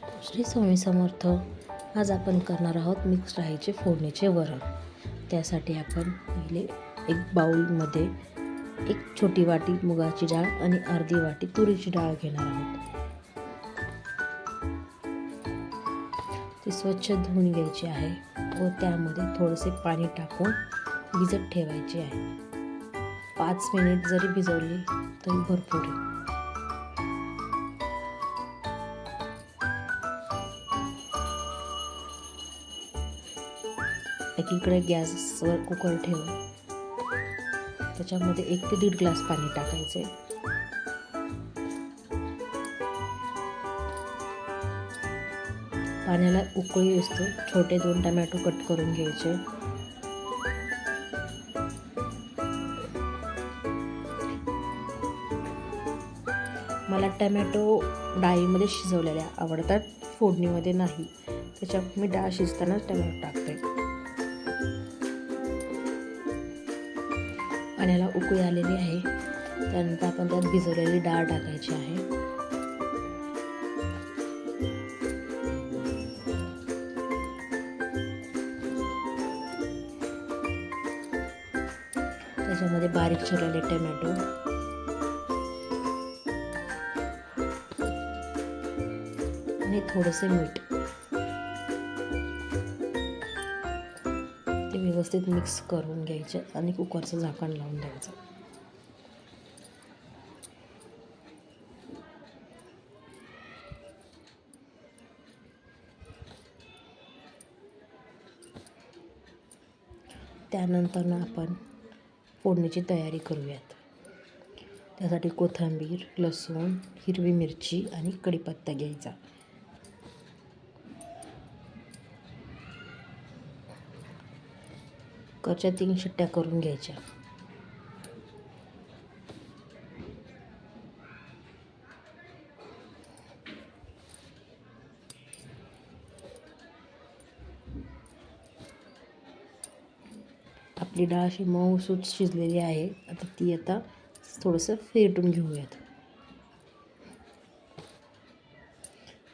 श्री स्वामी समर्थ आज आपण करणार आहोत मिक्स राहायचे फोडणीचे वरण. त्यासाठी आपण पहिले एक बाउलमध्ये एक छोटी वाटी मुगाची डाळ आणि अर्धी वाटी तुरीची डाळ घेणार आहोत. ती स्वच्छ धुवून घ्यायची आहे व त्यामध्ये थोडेसे पाणी टाकून भिजत ठेवायचे आहे. पाच मिनिट जरी भिजवली तरी भरपूर एकीकडे गॅसवर कुकर ठेवून त्याच्यामध्ये एक ते दीड ग्लास पाणी टाकायचे. पाण्याला उकळी असतो छोटे दोन टमॅटो कट करून घ्यायचे. मला टमॅटो डाळीमध्ये शिजवलेल्या आवडतात फोडणीमध्ये नाही. त्याच्यात मी डाळ शिजतानाच टमॅटो टाकते. पाण्याला उकळी आलेली आहे. त्यानंतर आपण त्यात भिजवलेली डाळ टाकायची आहे. त्याच्यामध्ये बारीक चिरलेले टमॅटो. आणि थोडेसे मीठ. व्यवस्थित मिक्स करून घ्यायचे आणि कुकरचं झाकण लावून द्यायचं. त्यानंतर आपण फोडणीची तयारी करूयात. त्यासाठी कोथिंबीर लसूण हिरवी मिरची आणि कढीपत्ता घ्यायचा. कुकरच्या तीन शिट्ट्या करून घ्यायच्या. आपली डाळ अशी मऊसूत शिजलेली आहे. आता ती आता थोडंसं फेटून घेऊयात.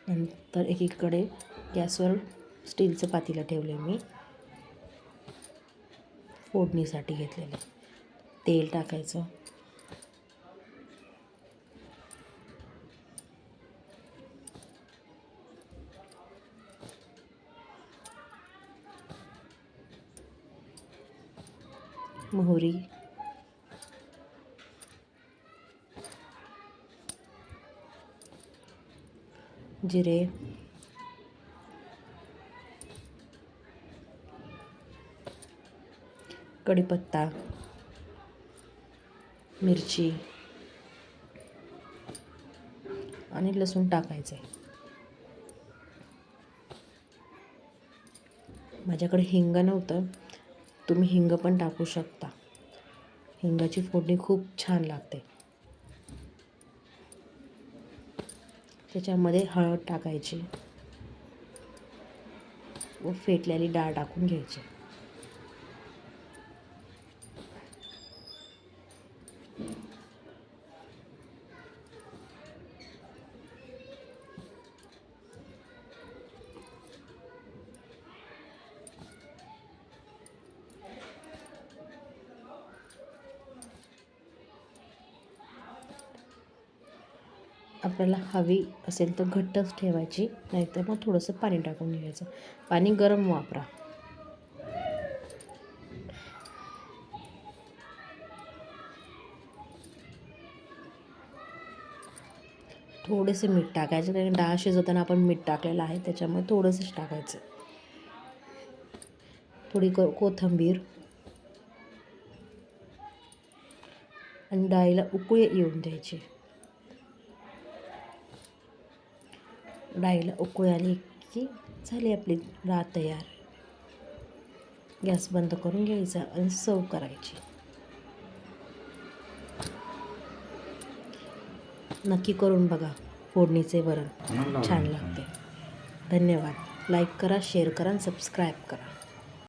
नंतर एकीकडे गॅसवर स्टीलचं पातीला ठेवलं मी. फोडणीसाठी घेतलेलं तेल टाकायचं. मोहरी. जिरे. कढीपत्ता मिरची आणि लसूण टाकायचे. माझ्याकडे हिंग नव्हतं. तुम्ही हिंग पण टाकू शकता. हिंगाची फोडणी खूप छान लागते. त्याच्यामध्ये हळद टाकायची व फेटलेली डाळ टाकून घ्यायची. आपल्याला हवी असेल तर घट्टच ठेवायची नाहीतर मग थोडंसं पाणी टाकून घ्यायचं. पाणी गरम वापरा. थोडेसे मीठ टाकायचं कारण डाळ शिजवताना आपण मीठ टाकलेलं आहे त्याच्यामुळे थोडंसंच टाकायचं. थोडी को कोथिंबीर. आणि डाळीला उकळी येऊन द्यायची. डाळीला उकळी आली की झाली आपली डाळ तयार. गॅस बंद करून घ्यायचा आणि सर्व करायची. नक्की करून बघा फोडणीचे वरण. छान लागते. धन्यवाद. लाईक करा शेअर करा आणि सबस्क्राईब करा.